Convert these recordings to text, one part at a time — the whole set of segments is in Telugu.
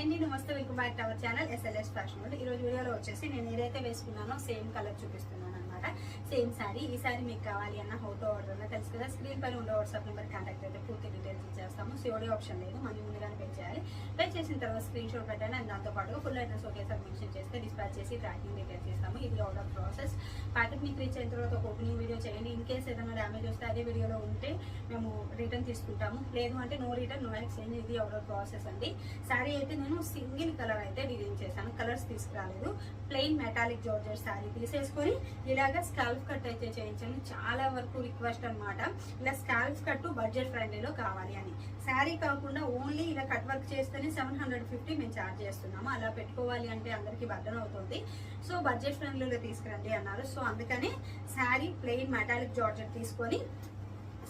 అండి నమస్తే welcome back to our channel SLS fashion world ఈ రోజు వీడియోలో వచ్చేసి నేను ఏదైతే వేసుకున్నానో సేమ్ కలర్ చూపిస్తున్నాను అనమాట సేమ్ సారీ ఈ సారీ మీకు కావాలి అన్న ఫోటో ఆర్డర్ అన్న తెలుసు కదా స్క్రీన్ పైన ఉండే వాట్సాప్ నెంబర్ కాంటాక్ట్ అయితే పూర్తి డీటెయిల్స్ ఇచ్చేస్తాము. సిఓడి ఆప్షన్ లేదు మనీ ముందుగానే పే చేయాలి పే చేసిన తర్వాత స్క్రీన్ షాట్ పెట్టండి అండ్ దాంతోపాటుగా ఫుల్ అడ్రస్ ఒకేసారి మెన్షన్ చేస్తే డిస్పాచ్ చేసి ట్రాకింగ్ డీటెయిల్స్ ఇస్తాము. ఇది ఆర్డర్ ప్రాసెస్ ప్యాకెట్ మీకు రీచ్ అయిన తర్వాత ఒక ఓపెనింగ్ వీడియో చేయండి. ఇన్ కేస్ ఏదైనా డ్యామేజ్ వస్తే అదే వీడియోలో ఉంటే మేము రిటర్న్ తీసుకుంటాము. లేదు అంటే నో రిటర్న్ నో ఎక్స్చేంజ్ ఇది ఆర్డర్ ప్రాసెస్ అండి. శారీ అయితే నేను సింగిల్ కలర్ అయితే డిజైన్ చేశాను. కలర్స్ తీసుకురాలేదు. ప్లెయిన్ మెటాలిక్ జార్జెట్ శారీ తీసేసుకొని ఇలాగ స్కాల్ఫ్ కట్ అయితే చేయించాను. చాలా వరకు రిక్వెస్ట్ అన్నమాట. ఇలా స్కాల్ఫ్ కట్ బడ్జెట్ ఫ్రెండ్లీలో కావాలి అని. శారీ కాకుండా ఓన్లీ ఇలా కట్ వర్క్ చేస్తేనే సెవెన్ హండ్రెడ్ ఫిఫ్టీ మేము ఛార్జ్ చేస్తున్నాము. అలా పెట్టుకోవాలి అంటే అందరికీ బర్డన్ అవుతుంది. సో బడ్జెట్ ఫ్రెండ్లీలో తీసుకురండి అన్నారు. సో అందుకని శారీ ప్లెయిన్ మెటాలిక్ జార్జెట్ తీసుకొని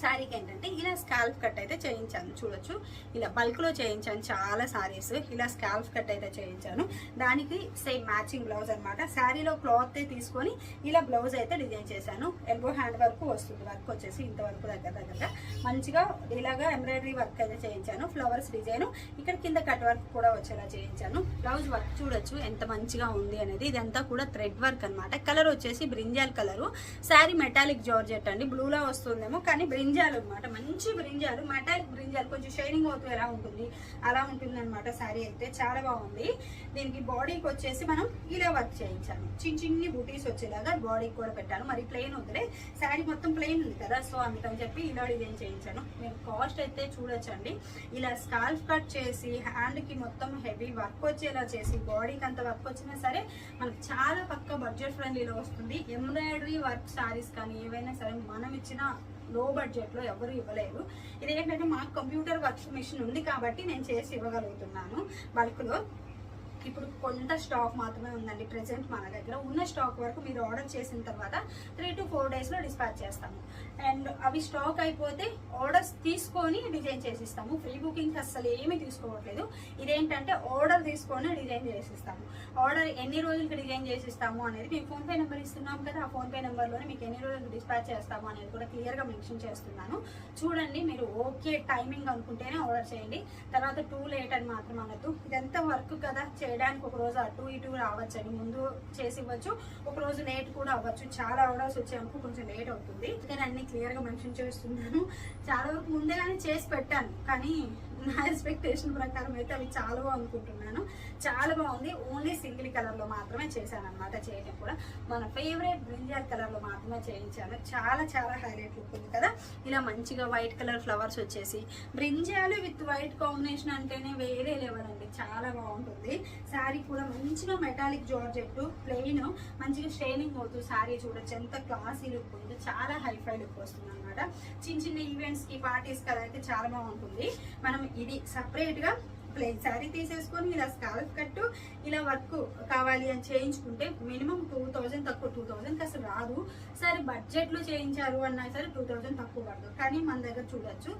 శారీకి ఏంటంటే ఇలా స్కాల్ఫ్ కట్ అయితే చేయించాను. చూడొచ్చు. ఇలా బల్క్లో చేయించాను చాలా శారీస్ ఇలా స్కాల్ఫ్ కట్ అయితే చేయించాను. దానికి సేమ్ మ్యాచింగ్ బ్లౌజ్ అనమాట శారీలో క్లాత్ తీసుకొని ఇలా బ్లౌజ్ అయితే డిజైన్ చేశాను. ఎల్బో హ్యాండ్ వర్క్ వస్తుంది. వర్క్ వచ్చేసి ఇంతవరకు దగ్గర దగ్గరగా. మంచిగా ఇలాగా ఎంబ్రాయిడరీ వర్క్ అయితే చేయించాను. ఫ్లవర్స్ డిజైన్ ఇక్కడ కింద కట్ వర్క్ కూడా వచ్చేలా చేయించాను. బ్లౌజ్ వర్క్ చూడొచ్చు ఎంత మంచిగా ఉంది అనేది. ఇదంతా కూడా థ్రెడ్ వర్క్ అన్నమాట. కలర్ వచ్చేసి brinjal colour sari metallic georgette అండి. బ్లూలా వస్తుందేమో కానీ బ్రింజ్ బ్రింజాల్ అన్నమాట. మంచి బ్రింజాలు మెటాలిక్ బ్రింజాలు. కొంచెం షైనింగ్ అవుతూ ఎలా ఉంటుంది? అలా ఉంటుంది అనమాట శారీ అయితే. చాలా బాగుంది. దీనికి బాడీకి వచ్చేసి మనం ఇలా వర్క్ చేయించాలి. చిన్న చిన్ని బూటీస్ వచ్చేలాగా బాడీకి కూడా పెట్టాను మరి ప్లెయిన్ వద్దులే శారీ మొత్తం ప్లెయిన్ ఉంది కదా. సో అందుకని చెప్పి ఇలా డిజైన్ చేయించాను. మీరు కాస్ట్ అయితే చూడొచ్చండి. ఇలా స్కాల్ఫ్ కట్ చేసి హ్యాండ్కి మొత్తం హెవీ వర్క్ వచ్చేలా చేసి బాడీకి అంత వర్క్ వచ్చినా సరే మనకు చాలా పక్క బడ్జెట్ ఫ్రెండ్లీలో వస్తుంది. ఎంబ్రాయిడరీ వర్క్ సారీస్ కానీ ఏవైనా సరే మనం ఇచ్చిన లో బడ్జెట్లో ఎవరు ఇవ్వలేరు. ఇది ఏంటంటే మాకు కంప్యూటర్ వర్క్ మిషన్ ఉంది కాబట్టి నేను చేసి ఇవ్వగలుగుతున్నాను. బల్క్లో ఇప్పుడు కొంత స్టాక్ మాత్రమే ఉందండి ప్రజెంట్ మన దగ్గర. ఉన్న స్టాక్ వరకు మీరు ఆర్డర్ చేసిన తర్వాత త్రీ టు ఫోర్ డేస్లో డిస్పాచ్ చేస్తాము. అండ్ అవి స్టాక్ అయిపోతే ఆర్డర్స్ తీసుకొని డిజైన్ చేసిస్తాము. ఫ్రీ బుకింగ్స్ అస్సలు ఏమీ తీసుకోవట్లేదు. ఇదేంటంటే ఆర్డర్ తీసుకొని డిజైన్ చేసిస్తాము. ఆర్డర్ ఎన్ని రోజులకి డిజైన్ చేసిస్తాము అనేది మేము ఫోన్పే నెంబర్ ఇస్తున్నాం కదా ఆ ఫోన్పే నెంబర్లోనే మీకు ఎన్ని రోజులకి డిస్పాచ్ చేస్తాము అనేది కూడా క్లియర్గా మెన్షన్ చేస్తున్నాను. చూడండి మీరు ఓకే టైమింగ్ అనుకుంటేనే ఆర్డర్ చేయండి. తర్వాత టూ లేట్ అని మాత్రం అనొద్దు. ఇదంతా వర్క్ కదా చేయడానికి ఒక రోజు అటు ఇటు రావచ్చండి. ముందు చేసి ఇవ్వచ్చు ఒక రోజు లేట్ కూడా అవ్వచ్చు. చాలా ఆర్డర్స్ వచ్చేందుకు కొంచెం లేట్ అవుతుంది. నేను అన్ని క్లియర్గా మెన్షన్ చేస్తున్నాను. చాలా వరకు ముందే కానీ చేసి పెట్టాను. కానీ నా ఎక్స్పెక్టేషన్ ప్రకారం అయితే అవి చాలా బాగుంటున్నాను చాలా బాగుంది. ఓన్లీ సింగిల్ కలర్లో మాత్రమే చేశాను అనమాట చేయడం కూడా. మన ఫేవరెట్ బ్రింజాల్ కలర్లో మాత్రమే చేయించాను. చాలా చాలా హైలైట్ లుక్ ఉంది కదా. ఇలా మంచిగా వైట్ కలర్ ఫ్లవర్స్ వచ్చేసి బ్రింజాలు విత్ వైట్ కాంబినేషన్ అంటేనే వేరే లెవెల్ అండి. చాలా బాగుంటుంది. శారీ కూడా మంచిగా మెటాలిక్ జార్జెట్ ప్లెయిన్ మంచిగా షైనింగ్ అవుతూ శారీ చూడొచ్చు. ఎంత క్లాసీ లుక్ ఉంది చాలా హైఫై లుక్ వస్తుంది అనమాట చిన్న చిన్న ఈవెంట్స్కి పార్టీస్ కదా అయితే చాలా బాగుంటుంది. మనం ఇది సపరేట్గా ప్లెయిన్ శారీ తీసేసుకొని ఇలా స్కాల్ఫ్ కట్టు ఇలా వర్క్ కావాలి అని చేయించుకుంటే మినిమం టూ థౌజండ్ తక్కువ టూ థౌజండ్కి అసలు రాదు. సరే బడ్జెట్లో చేయించారు అన్నా సరే టూ థౌజండ్ తక్కువ పడదు. కానీ మన దగ్గర చూడొచ్చు.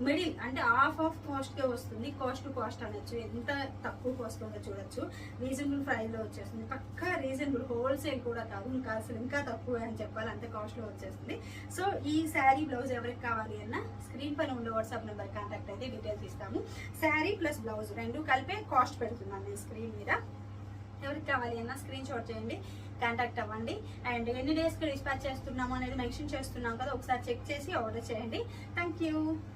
మిడిల్ అంటే హాఫ్ ఆఫ్ కాస్ట్కే వస్తుంది. కాస్ట్ కాస్ట్ అనొచ్చు. ఎంత తక్కువ వస్తుందో చూడొచ్చు. రీజనబుల్ ప్రైస్లో వచ్చేస్తుంది. పక్కా రీజనబుల్. హోల్సేల్ కూడా కాదు. ఇంకా అసలు ఇంకా తక్కువ అని చెప్పాలి. అంత కాస్ట్లో వచ్చేస్తుంది. సో ఈ శారీ బ్లౌజ్ ఎవరికి కావాలి అన్న స్క్రీన్ పైన ఉండే వాట్సాప్ నెంబర్ కాంటాక్ట్ అయితే డీటెయిల్స్ ఇస్తాము. శారీ ప్లస్ బ్లౌజ్ రెండు కలిపే కాస్ట్ పెడుతున్నాను నేను స్క్రీన్ మీద. ఎవరికి కావాలి అన్న స్క్రీన్ షాట్ చేయండి. కాంటాక్ట్ అవ్వండి. అండ్ ఎన్ని డేస్కి డిస్పాచ్ చేస్తున్నాము అనేది మెన్షన్ చేస్తున్నాం కదా ఒకసారి చెక్ చేసి ఆర్డర్ చేయండి. Thank you